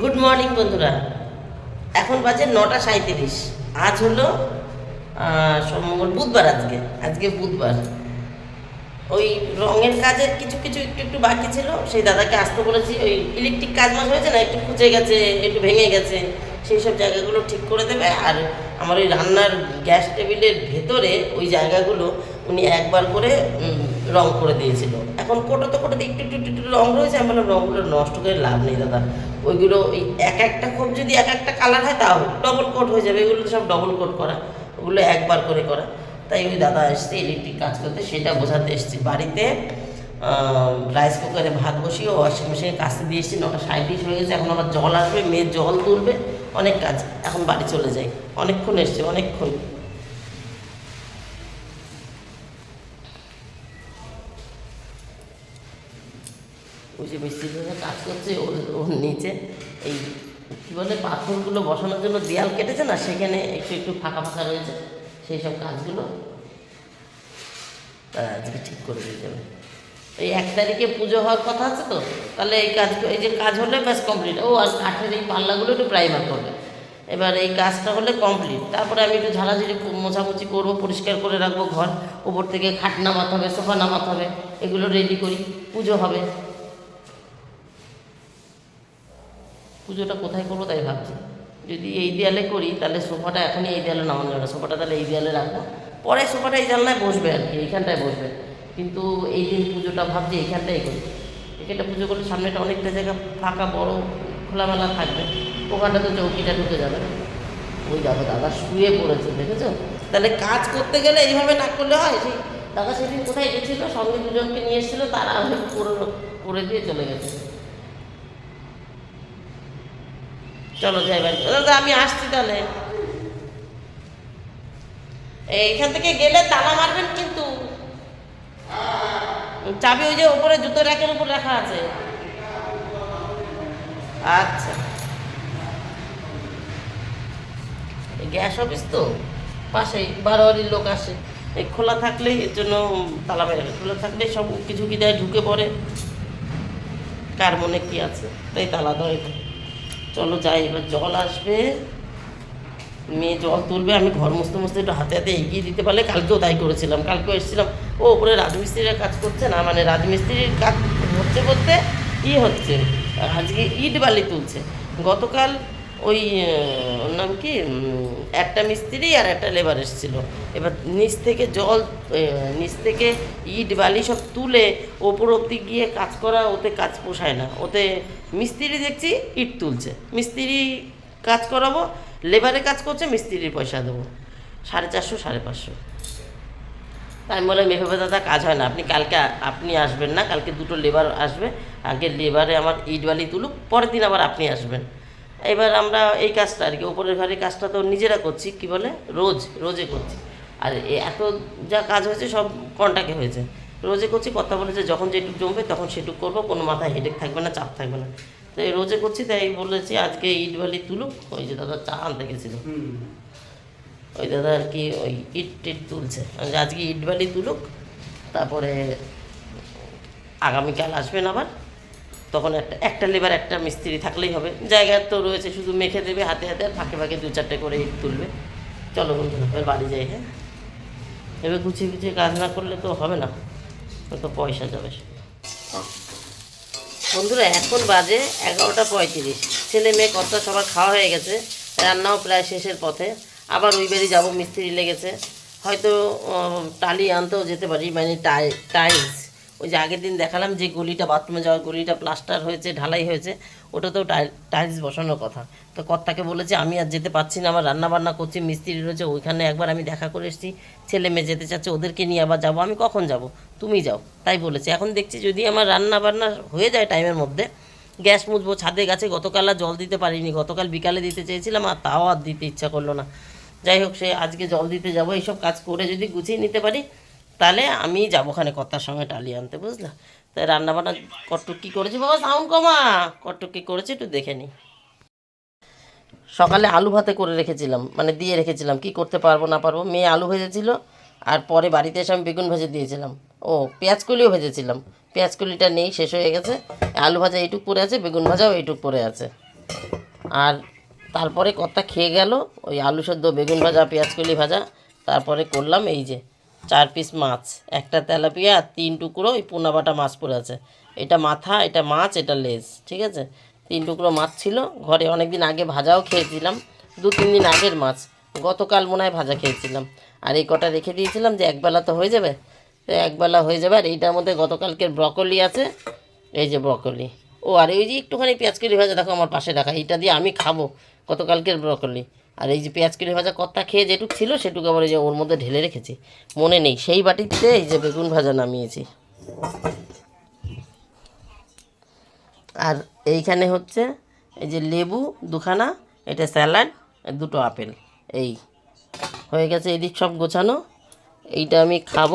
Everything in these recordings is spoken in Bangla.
গুড মর্নিং বন্ধুরা। এখন বাজে নটা সাঁত্রিশ আজ হলো সোমবার বুধবার আজকে। আজকে বুধবার। ওই রঙের কাজের কিছু কিছু একটু একটু বাকি ছিল, সেই দাদাকে আসতে বলেছি, ওই ইলেকট্রিক কাজ মাস হয়েছে না, একটু খুঁজে গেছে, একটু ভেঙে গেছে, সেই সব জায়গাগুলো ঠিক করে দেবে। আর আমার ওই রান্নার গ্যাস টেবিলের ভেতরে ওই জায়গাগুলো উনি একবার করে রং করে দিয়েছিল। এখন কোটোতে কোটোতে একটু একটু একটু রং রয়েছে, আমি বললাম রঙগুলো নষ্ট করে লাভ নেই দাদা। ওইগুলো ওই এক একটা খোপ যদি এক একটা কালার হয়, তাও ডবল কোট হয়ে যাবে। এগুলো সব ডবল কোট করা। ওগুলো একবার করে করা। তাই ওই দাদা এসছে ইলেকট্রিক কাজ করতে, সেটা বোঝাতে এসেছি। বাড়িতে রাইস কুকারে ভাত বসিয়ে ওয়াশিং মেশিনে কাচতে দিয়ে এসেছি। নটা সাঁত্রিশ হয়ে গেছে। এখন আবার জল আসবে, মেয়ের জল তুলবে, অনেক কাজ। এখন বাড়ি চলে যাই। অনেকক্ষণ এসছে, অনেকক্ষণ। ওই যে মিস্ত্রি দাদা কাজ করছে, ওর ওর নিচে এই কী বলে পাথরগুলো বসানোর জন্য দেয়াল কেটেছে না, সেখানে একটু একটু ফাঁকা ফাঁকা রয়েছে, সেই সব কাজগুলো আজকে ঠিক করে দিয়ে যাবে। এই এক তারিখে পুজো হওয়ার কথা আছে তো, তাহলে এই কাজ, এই যে কাজ হলে ব্যাস কমপ্লিট ও, আর কাঠের এই পাল্লাগুলো একটু প্রাইমার করবে। এবার এই কাজটা হলে কমপ্লিট তারপরে আমি একটু ঝাড়াঝাড়ি মোছামুছি করব, পরিষ্কার করে রাখব ঘর। উপর থেকে খাট নামাতে হবে, সোফা নামাতে হবে, এগুলো রেডি করি। পুজো হবে। পুজোটা কোথায় করব তাই ভাবছি। যদি এই দেয়ালে করি, তাহলে সোফাটা এখনই এই দেয়ালে নামানো যাবে না। সোফাটা তাহলে এই দেয়ালে রাখব। পরে সোফাটা এই জানলায় বসবে আর কি, এইখানটায় বসবে। কিন্তু এই দিন পুজোটা ভাবছি এইখানটাই করি। এখানটা পুজো করলে সামনেটা অনেকটা জায়গা ফাঁকা, বড়, খোলামেলা থাকবে। ওখানটা তো চৌকিটা ঢুকে যাবে। ওই দেখো দাদা শুয়ে পড়েছে, দেখেছ? তাহলে কাজ করতে গেলে এইভাবে না করলে হয়? সেই দাদা সেদিন কোথায় গেছিল? সঙ্গে দুজনকে নিয়ে এসেছিল, তারা করে দিয়ে চলে গেছে। চলো যাই বাড়ি। দাদা, আমি আসছি তাহলে। এইখান থেকে গেলে তালা মারবেন কিন্তু। চাবি ওই যে ওপরে জুতো র্যাকের উপর রাখা আছে। আচ্ছা। গ্যাস অফিস তো? পাশেই, বারোয়ারির লোক আসে। এই খোলা থাকলেই এর জন্য তালা রাখে। খোলা থাকলে সব কিছু কি দেয়, ঢুকে পড়ে। কার মনে কি আছে? তাই তালা দেয় চলো যাই, এবার জল আসবে। মেয়ে জল তুলবে, আমি ঘর মুছতে মুছতে একটু হাতে হাতে এগিয়ে দিতে পারলে কালকেও তাই করেছিলাম। কালকেও এসেছিলাম। ও ওপরে রাজমিস্ত্রিরা কাজ করছে না মানে রাজমিস্ত্রির কাজ হচ্ছে বলতে কী হচ্ছে, আজকে ইট বালি তুলছে। গতকাল ওই ওর নাম কি? একটা মিস্ত্রি আর একটা লেবার এসেছিল। এবার নিচ থেকে জল নিচ থেকে ইট, বালি সব তুলে ওপর অব্দি গিয়ে কাজ করা, ওতে কাজ পোষায় না। ওতে মিস্ত্রি দেখছি ইট তুলছে। মিস্ত্রি কাজ করাবো লেবারে কাজ করছে, মিস্ত্রির পয়সা দেবো। সাড়ে চারশো, সাড়ে পাঁচশো। তাই আমি বললাম দাদা কাজ হয় না। আপনি কালকে আপনি আসবেন না। কালকে দুটো লেবার আসবে। আগে লেবারে আমার ইট, বালি তুলুক, পরের দিন আবার আপনি আসবেন। এবার আমরা এই কাজটা আর কি ওপরের ঘরের কাজটা তো নিজেরা করছি কি বলে? রোজ রোজে করছি। আর এত যা কাজ হয়েছে সব কন্টাকে হয়েছে। রোজে করছি কথা বলেছে যখন যেটুক জমবে তখন সেটুক করব কোনো মাথায় হেডেক থাকবে না চাপ থাকবে না। তো এই রোজে করছি তাই বলেছি আজকে ইট বালি তুলুক ওই যে দাদা চা আনতে গেছিল। ওই দাদা আর কি ওই ইট টিট তুলছে। আজকে ইট বালি তুলুক তারপরে আগামীকাল আসবেন আবার। তখন একটা একটা লেবার একটা মিস্ত্রি থাকলেই হবে। জায়গা তো রয়েছে, শুধু মেখে দেবে, হাতে হাতে ফাঁকে ফাঁকে দু চারটে করে ইট তুলবে। চলো বন্ধুরা, এবার বাড়ি যাই হ্যাঁ? এবার গুছিয়ে গুছিয়ে কাজ না করলে তো হবে না তো পয়সা যাবে। বন্ধুরা, এখন বাজে এগারোটা পঁয়ত্রিশ। ছেলে মেয়ে কত সবার খাওয়া হয়ে গেছে, রান্নাও প্রায় শেষের পথে। আবার ওই বাড়ি যাব, মিস্ত্রি লেগেছে। হয়তো টালি আনতেও যেতে পারি মানে টাই, টাইলস। ওই যে আগের দিন দেখালাম যে গলিটা, বাথরুমে যাওয়ার গলিটা প্লাস্টার হয়েছে, ঢালাই হয়েছে, ওটাতেও টাইলস বসানোর কথা। তো কর্তাকে বলেছে, আমি আর যেতে পারছি না, আমার রান্না বান্না করছি, মিস্ত্রি রয়েছে, ওইখানে একবার আমি দেখা করে এসেছি, ছেলে মেয়ে যেতে চাচ্ছে, ওদেরকে নিয়ে আবার যাব, আমি কখন যাব? তুমি যাও। তাই বলেছে। এখন দেখছি যদি আমার রান্না বান্না হয়ে যায় টাইমের মধ্যে, গ্যাস মুছবো, ছাদে গাছে গতকাল আর জল দিতে পারিনি, গতকাল বিকালে দিতে চেয়েছিলাম, আর তাও আর দিতে ইচ্ছা করল না। যাই হোক, সে আজকে জল দিতে যাব, এইসব কাজ করে যদি গুছিয়ে নিতে পারি তাহলে আমি যাব ওখানে কর্তার সঙ্গে টালি আনতে, বুঝলা? তাই রান্নাবান্না কটটুক কী করেছি বাবা? সাউন্ড কমা। কটটুক কী করেছি একটু দেখে নিই সকালে আলু ভাতে করে রেখেছিলাম মানে দিয়ে রেখেছিলাম, কি করতে পারব না পারব। মেয়ে আলু ভেজেছিল, আর পরে বাড়িতে এসে আমি বেগুন ভেজে দিয়েছিলাম। ও, পেঁয়াজ কলিও ভেজেছিলাম। পেঁয়াজ কলিটা নেই, শেষ হয়ে গেছে। আলু ভাজা এইটুক পড়ে আছে, বেগুন ভাজাও এইটুক পড়ে আছে। আর তারপরে কর্তা খেয়ে গেল, ওই আলু সেদ্ধ, বেগুন ভাজা, পেঁয়াজ কলি ভাজা, তারপরে করলাম এই যে চার পিস মাছ, একটা তেলাপিয়া আর তিন টুকরো ওই পোনা বাটা মাছ পড়ে আছে। এটা মাথা, এটা মাছ, এটা লেজ, ঠিক আছে? তিন টুকরো মাছ ছিল। ঘরে অনেক দিন আগে ভাজাও খেয়েছিলাম, দু, তিন দিন আগের মাছ। গতকাল মনে হয় ভাজা খেয়েছিলাম। আর এই কটা রেখে দিয়েছিলাম যে একবেলা তো হয়ে যাবে। তো একবেলা হয়ে যাবে আর এইটার মধ্যে গতকালকের ব্রকলি আছে। এই যে ব্রকলি। ও, আর এই যে একটুখানি পেঁয়াজ কেলি ভাজা, দেখো আমার পাশে রাখা। এইটা দিয়ে আমি খাব। গতকালকের ব্রকলি। আর এই যে পেঁয়াজ কেলি ভাজা কত্তা খেয়ে যেটুকু ছিল, সেটুকু আবার এই যে ওর মধ্যে ঢেলে রেখেছি। মনে নেই, সেই বাটিতে এই যে বেগুন ভাজা নামিয়েছি। আর এইখানে হচ্ছে এই যে লেবু দুখানা, এটা স্যালাড, দুটো আপেল। এই, হয়ে গেছে এদিক সব গোছানো। এইটা আমি খাব।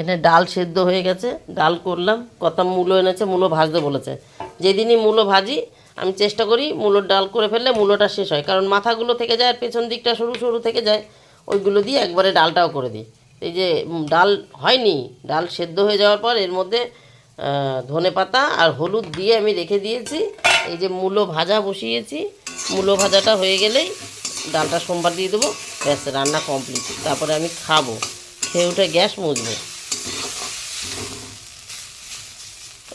এটা ডাল সেদ্ধ হয়ে গেছে, ডাল করলাম কত মূলো এনেছে, মূলো ভাজতে বলেছে। যেদিনই মূলো ভাজি, আমি চেষ্টা করি মূলোর ডাল করে ফেললে মূলোটা শেষ হয়, কারণ মাথাগুলো থেকে যায় আর পেছন দিকটা সরু সরু থেকে যায়, ওইগুলো দিয়ে একবারে ডালটাও করে দিই। এই যে ডাল হয়নি, ডাল সেদ্ধ হয়ে যাওয়ার পর এর মধ্যে ধনে পাতা আর হলুদ দিয়ে আমি রেখে দিয়েছি। এই যে মূলো ভাজা বসিয়েছি, মূলো ভাজাটা হয়ে গেলেই ডালটা সোমবার দিয়ে দেবো, ব্যাস, রান্না কমপ্লিট। তারপরে আমি খাব, খেয়ে উঠে গ্যাস মুছবো।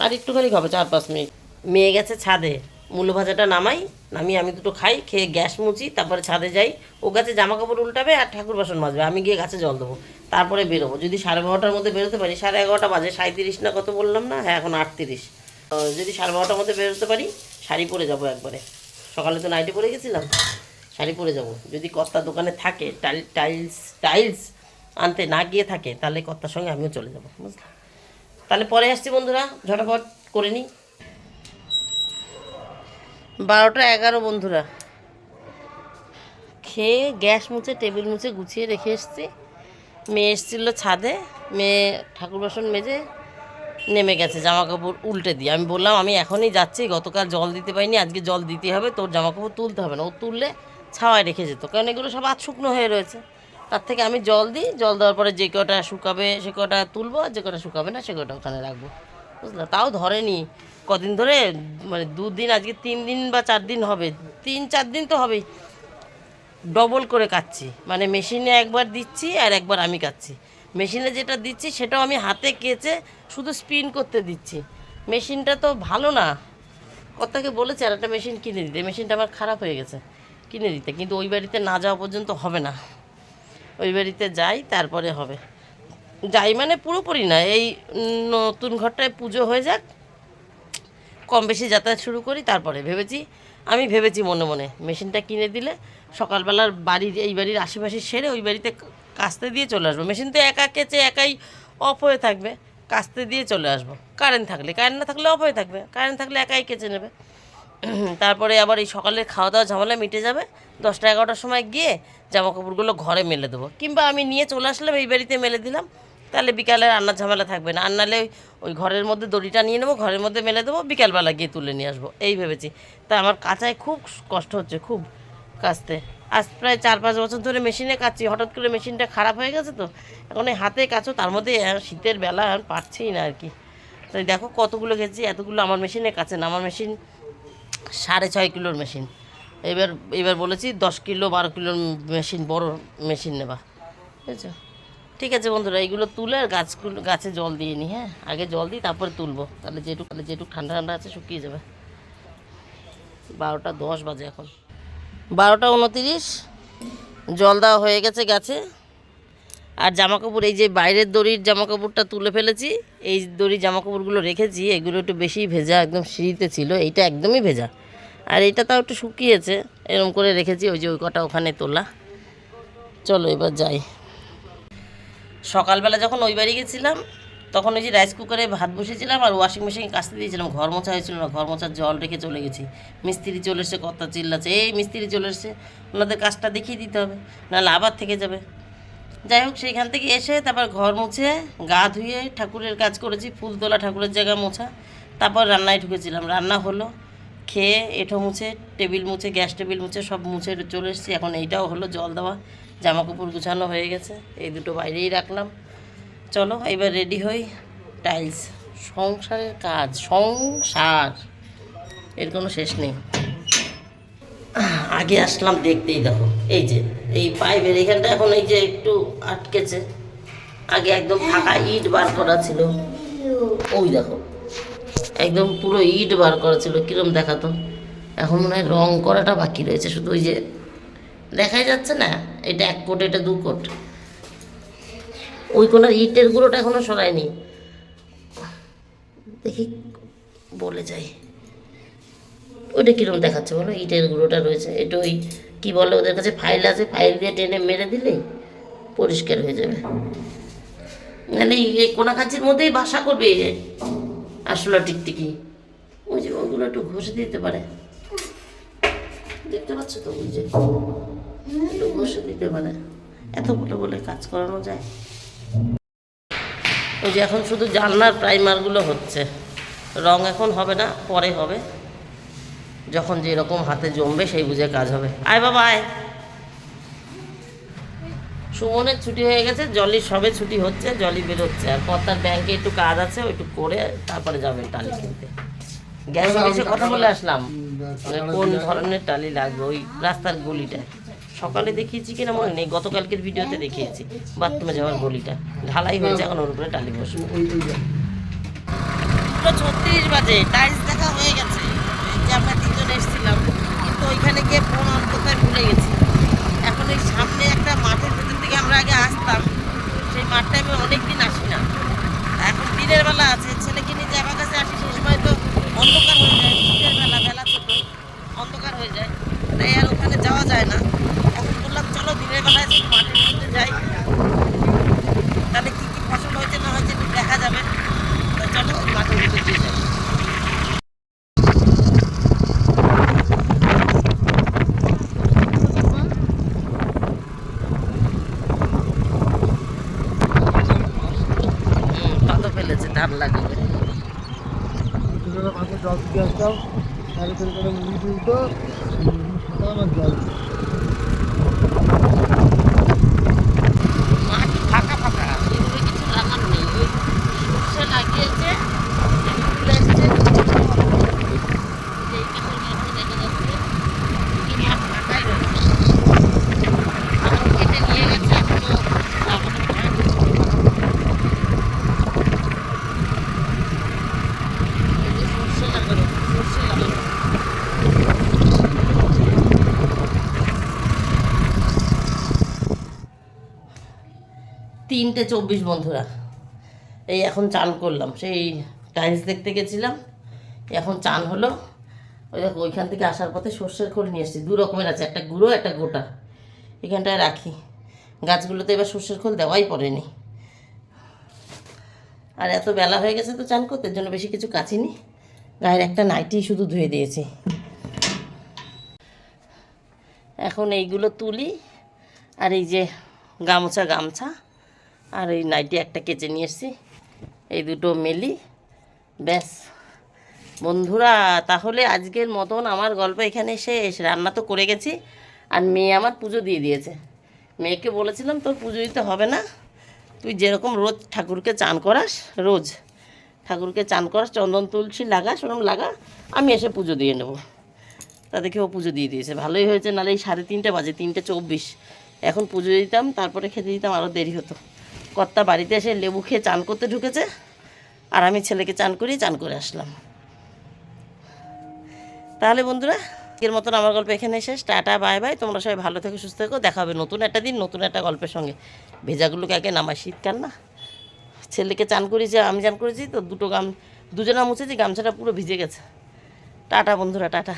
আর একটুখানি খাব, চার পাঁচ মিনিট। মেয়ে গেছে ছাদে। মূল্য ভাজাটা নামাই, নামিয়ে আমি দুটো খাই, খেয়ে গ্যাস মুছি, তারপরে ছাদে যাই। ও গাছে জামা কাপড় উল্টাবে আর ঠাকুর বাসন মাজবে। আমি গিয়ে গাছে জল দেবো। তারপরে বেরোবো। যদি সাড়ে বারোটার মধ্যে বেরোতে পারি, সাড়ে এগারোটা বাজে সাঁত্রিশ না কত বললাম না? হ্যাঁ এখন আটত্রিশ। যদি সাড়ে বারোটার মধ্যে বেরোতে পারি, শাড়ি পরে যাব একবারে। সকালে তো নাইটে পরে গেছিলাম, শাড়ি পরে যাব। যদি কর্তার দোকানে থাকে, টাইল টাইলস টাইলস আনতে না গিয়ে থাকে, তাহলে কর্তার সঙ্গে আমিও চলে যাব, বুঝলে? তাহলে পরে আসছি বন্ধুরা, ঝটাফট করে নিই। বারোটা এগারো বন্ধুরা। খেয়ে গ্যাস মুছে, টেবিল মুছে গুছিয়ে রেখে এসছি। মেয়ে এসেছিল ছাদে, মেয়ে ঠাকুর বাসন মেজে নেমে গেছে জামা কাপড় উল্টে দিয়ে। আমি বললাম, আমি এখনই যাচ্ছি, গতকাল জল দিতে পারিনি, আজকে জল দিতে হবে, তোর জামা কাপড় তুলতে হবে না। ও তুললে ছাওয়ায় রেখে যেত, কারণ এগুলো সব আজ শুকনো হয়ে রয়েছে। তার থেকে আমি জল দিই, জল দেওয়ার পরে যে কটা শুকাবে সে কটা তুলবো আর যে কটা শুকাবে না সে কটা ওখানে রাখব। বুঝলা? তাও ধরেনি। কদিন ধরে মানে দুদিন, আজকে তিন দিন বা চার দিন হবে। তিন চার দিন তো হবেই। ডবল করে কাচ্ছি। মানে মেশিনে একবার দিচ্ছি আর একবার আমি কাচ্ছি। মেশিনে যেটা দিচ্ছি সেটাও আমি হাতে কেচে শুধু স্পিন করতে দিচ্ছি। মেশিনটা তো ভালো না। কর্তাকে বলেছে, আর একটা মেশিন কিনে দিতে। মেশিনটা আমার খারাপ হয়ে গেছে। কিনে দিতে। কিন্তু ওই বাড়িতে না যাওয়া পর্যন্ত হবে না। ওই বাড়িতে যাই, তারপরে হবে। যাই মানে পুরোপুরি না, এই নতুন ঘরটায় পুজো হয়ে যাক, কম বেশি যাতায়াত শুরু করি, তারপরে ভেবেছি, আমি ভেবেছি মনে মনে, মেশিনটা কিনে দিলে সকালবেলার বাড়ির, এই বাড়ির আশেপাশে সেরে ওই বাড়িতে কাস্তে দিয়ে চলে আসব। মেশিন তো একা কেচে একাই অফ হয়ে থাকবে, কাস্তে দিয়ে চলে আসব। কারেন্ট থাকলে, কারেন্ট না থাকলে অফ হয়ে থাকবে, কারেন্ট থাকলে একাই কেচে নেবে। তারপরে আবার এই সকালের খাওয়া দাওয়া ঝামেলা মিটে যাবে। দশটা এগারোটার সময় গিয়ে জামা কাপড়গুলো ঘরে মেলে দেবো। কিংবা আমি নিয়ে চলে আসলাম, এই বাড়িতে মেলে দিলাম। তাহলে বিকালে রান্নার ঝামেলা থাকবে না। আর নাহলে ওই- ঘরের মধ্যে দড়িটা নিয়ে নেব, ঘরের মধ্যে মেলে দেবো, বিকালবেলা গিয়ে তুলে নিয়ে আসব। এই ভেবেছি। তা আমার কাচায় খুব কষ্ট হচ্ছে, খুব কাচতে। আজ প্রায় চার পাঁচ বছর ধরে মেশিনে কাচ্ছি হঠাৎ করে মেশিনটা খারাপ হয়ে গেছে তো, এখন এই হাতে কাচো, তার মধ্যে শীতের বেলা পারছিই না আর কি। তাই দেখো কতগুলো গেছি, এতগুলো আমার মেশিনে কাছে না আমার মেশিন সাড়ে ছয় কিলোর মেশিন। এবার এবার বলেছি দশ কিলো, বারো কিলোর মেশিন, বড় মেশিন নেবা। বুঝেছ? ঠিক আছে বন্ধুরা এইগুলো তুলে আর গাছগুলো, গাছে জল দিয়ে নিই হ্যাঁ? আগে জল দিই, তারপরে তুলবো। তাহলে যেটুকু তাহলে যেটুকু ঠান্ডা ঠান্ডা আছে শুকিয়ে যাবে। বারোটা দশ বাজে এখন। বারোটা উনতিরিশ। জল দেওয়া হয়ে গেছে গাছে। আর জামা কাপড় এই যে বাইরের দড়ির জামা কাপড়টা তুলে ফেলেছি, এই দড়ির জামা কাপড়গুলো রেখেছি, এগুলো একটু বেশি ভেজা, একদম সিঁড়িতে ছিল, এইটা একদমই ভেজা। আর এইটা তাও একটু শুকিয়েছে এরকম করে রেখেছি, ওই যে ওই কটা ওখানে তোলা। চলো এবার যাই। সকালবেলা যখন ওই বাড়ি গেছিলাম, তখন ওই যে রাইস কুকারে ভাত বসেছিলাম আর ওয়াশিং মেশিন কাচতে দিয়েছিলাম, ঘর মোছা হয়েছিল না, ঘর মোছার জল রেখে চলে গেছি। মিস্ত্রি চলে এসে কত চিল্লাচ্ছে, এই মিস্ত্রি চলে এসছে, ওনাদের কাজটা দেখিয়ে দিতে হবে, নাহলে আবার থেকে যাবে। যাই হোক, সেইখান থেকে এসে তারপর ঘর মুছে, গা ধুয়ে ঠাকুরের কাজ করেছি, ফুল তোলা ঠাকুরের জায়গা মোছা। তারপর রান্নায় ঢুকেছিলাম, রান্না হলো। খেয়ে এঁঠো মুছে, টেবিল মুছে, গ্যাস টেবিল মুছে, সব মুছে চলে এসেছি। এখন এইটাও হলো জল দেওয়া। জামা কাপড় গুছানো হয়ে গেছে, এই দুটো বাইরেই রাখলাম। চলো, এবার রেডি হই। টাইলস। সংসারের কাজ, সংসার। এর কোনো শেষ নেই। আগে আসলাম, দেখতেই দেখো। এই যে, এই পাইপের এখানটা এখন এই যে একটু আটকেছে। আগে একদম ফাঁকা ইট বার করা ছিল। ওই দেখো, একদম পুরো ইট বার করা ছিল, কিরম দেখাতো। এখন মনে হয় রং করাটা বাকি রয়েছে, শুধু ওই যে দেখাই যাচ্ছে না, এটা এক কোট, এটা দু কোট। ওই কোনার ইটের গুঁড়োটা এখনও সরায়নি। দেখি, বলে যাই। ওইটা কীরকম দেখাচ্ছে বলো? ইটের গুঁড়োটা রয়েছে। এটা ওই কী বলে ওদের কাছে ফাইল আছে? ফাইল দিয়ে টেনে মেরে দিলেই পরিষ্কার হয়ে যাবে। এই- এই কোনাকাচির মধ্যেই বাসা করবে আসলে টিকটিকি। ওই যে ওগুলো একটু ঘষে দিতে পারে। দেখতে পাচ্ছ তো ওই যে? একটু ঘষে দিতে পারে। এত বলে বলে কাজ করানো যায়। ওই যে এখন শুধু জানলার প্রাইমারগুলো হচ্ছে। রং এখন হবে না, পরে হবে। যখন যেরকম হাতে জমবে সেই বুঝে কাজ হবে। আয় বাবা আয়। সুমনের ছুটি হয়ে গেছে জলি সবে ছুটি হচ্ছে জলি বেরোচ্ছে। আর কর্তার ব্যাংকে একটু কাজ আছে ওইটু করে তারপরে যাবে টালি কিনতে। গ্যাস অফিসে কথা বলে আসলাম। মানে কোন ধরনের টালি লাগবে? ওই রাস্তার গলিটা। সকালে দেখিয়েছি কিনা মনে নেই গতকালকের ভিডিওতে দেখিয়েছি। বাথরুমে যাওয়ার গলিটা। ঢালাই হয়েছে এখন ওর উপরে টালি বসবে। ছত্রিশ বাজে টাইলস দেখা হয়ে গেছে এই যে আমরা তিনজন এসেছিলাম ওইখানে গিয়ে ফোন অন্ধকার ভুলে গেছি। এখন এই সামনে একটা মাঠের ভেতর থেকে আমরা আগে আসতাম সেই মাঠটায় আমি অনেক দিন আসি না এখন দিনের বেলা আছে ছেলেকে নিয়ে যে আমার কাছে আসি সেই সময় তো অন্ধকার হয়ে যায় শীতের বেলা বেলা ছোট অন্ধকার হয়ে যায় তাই আর ওখানে যাওয়া যায় না এখন বললাম চলো দিনের বেলায় যে মাঠের মধ্যে যাই তাহলে কি কি ফসল হয়েছে না হয়েছে একটু দেখা যাবে তো চলো ওই মাঠের ভিতর দিয়ে যাই হুম, কত ফেলেছে ধান লাগবে মাকে আসতাম তাহলে তোর করে মুড়ি তুলতো আমার জল মাঠ ফাঁকা ফাঁকা এগুলো কিছু লাগানো নেই ওই সর্ষে লাগিয়েছে ফুল এসছে এই কাপড় মধ্যে দেখা যাচ্ছে কি মাঠ ফাঁকাই রয়েছে এখন কেটে নিয়ে গেছে এখনও লাগানো হয়নি। এই যে সর্ষে লাগানো সর্ষে লাগানো তিনটে চব্বিশ বন্ধুরা। এই এখন চান করলাম। সেই টাইলস দেখতে গেছিলাম। এখন চান হলো। ওই দেখো, ওইখান থেকে আসার পথে সর্ষের খোল নিয়ে এসেছি। দু রকমের আছে, একটা গুঁড়ো, একটা গোটা। এখানটায় রাখি। গাছগুলোতে এবার সর্ষের খোল দেওয়াই পড়েনি। আর এত বেলা হয়ে গেছে তো চান করতে জন্য বেশি কিছু কাচিনি গায়ের একটা নাইটি শুধু ধুয়ে দিয়েছি। এখন এইগুলো তুলি। আর এই যে গামছা গামছা। আর এই নাইটি একটা কেচে নিয়ে এসেছি। এই দুটো মেলি। ব্যাস। বন্ধুরা, তাহলে আজকের মতন আমার গল্প এখানে শেষ। রান্না তো করে গেছি, আর মেয়ে আমার পুজো দিয়ে দিয়েছে। মেয়েকে বলেছিলাম, তোর পুজো দিতে হবে না। তুই যেরকম রোজ ঠাকুরকে চান করাস, রোজ ঠাকুরকে চান করাস, চন্দন তুলসী লাগা, সেরকম লাগা, আমি এসে পুজো দিয়ে নেব। তা দেখে ও পুজো দিয়ে দিয়েছে। ভালোই হয়েছে, নাহলে এই সাড়ে তিনটে বাজে, তিনটে চব্বিশ। এখন পুজো দিতাম, তারপরে খেতে দিতাম আরও দেরি হতো। কর্তা বাড়িতে এসে লেবু খেয়ে চান করতে ঢুকেছে। আর আমি ছেলেকে চান করিয়ে চান করে আসলাম। তাহলে বন্ধুরা এর মতন আমার গল্প এখানে শেষ। Tata, bye bye. তোমরা সবাই ভালো থেকো, সুস্থ থেকো। দেখা হবে নতুন একটা দিন, নতুন একটা গল্পের সঙ্গে। ভেজাগুলোকে আগে নামায় শীতকাল না? ছেলেকে চান করেছি, আমি চান করেছি, তো দুটো গাম দুজনা মুছেছি, গামছাটা পুরো ভিজে গেছে। টাটা বন্ধুরা, টাটা।